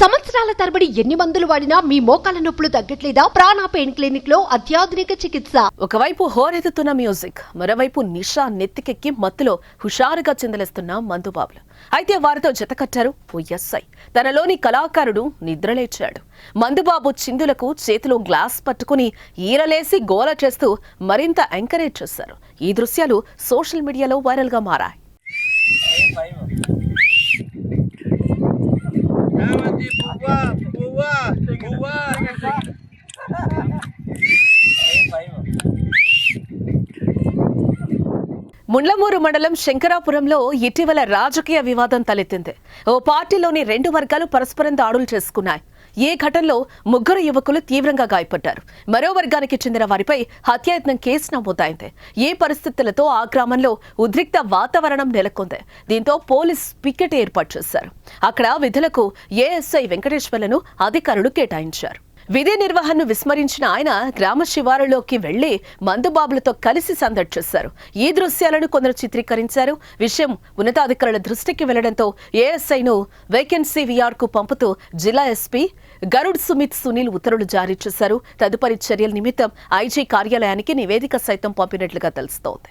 సంవత్సరాల తరబడి ఎన్ని మందులు వాడినా మీ మోకాల నొప్పులు తగ్గట్లేదా? ప్రాణ పెయిన్ క్లినిక్లో అత్యాధునిక చికిత్స. ఒకవైపు హోరెత్తుతున్న మ్యూజిక్ మరోవైపు నిషా నెత్తికెక్కి మత్తులో హుషారుగా చిందలేస్తున్న మందుబాబులు అయితే వారితో జతకట్టారు ఓ ఎస్ఐ తనలోని కళాకారుడు నిద్రలేచాడు మందుబాబు చిందులకు చేతిలో గ్లాస్ పట్టుకుని ఈరలేసి గోల చేస్తూ మరింత ఎంకరేజ్ చేశారు. ఈ దృశ్యాలు సోషల్ మీడియాలో వైరల్గా మారాయి చామంతి పువ్వా పువ్వా పువ్వా ముండ్లమూరు మండలం శంకరాపురంలో ఇటీవల రాజకీయ వివాదం తలెత్తింది. ఓ పార్టీలోని రెండు వర్గాలు పరస్పరం దాడులు చేసుకున్నాయి. ఈ ఘటనలో ముగ్గురు యువకులు తీవ్రంగా గాయపడ్డారు. మరో వర్గానికి చెందిన వారిపై హత్యాయత్నం కేసు నమోదైంది. ఈ పరిస్థితులతో ఆ గ్రామంలో ఉద్రిక్త వాతావరణం నెలకొంది. దీంతో పోలీస్ పికెట్ ఏర్పాటు చేశారు. అక్కడ విధులకు ఏఎస్ఐ వెంకటేశ్వర్లను అధికారులు కేటాయించారు. విధి నిర్వహణను విస్మరించిన ఆయన గ్రామ శివారులోకి వెళ్ళి మందుబాబులతో కలిసి సందడి చేశారు. ఈ దృశ్యాలను కొందరు చిత్రీకరించారు. విషయం ఉన్నతాధికారుల దృష్టికి వెళ్ళడంతో ఏఎస్ఐను వేకెన్సీ విఆర్కు పంపుతూ జిల్లా ఎస్పీ గరుడ్ సుమిత్ సునీల్ ఉత్తర్వులు జారీ చేశారు. తదుపరి చర్యల నిమిత్తం ఐజీ కార్యాలయానికి నివేదిక సైతం పంపినట్లుగా తెలుస్తోంది.